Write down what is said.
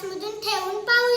ग्लासमधून ठेवून पाहू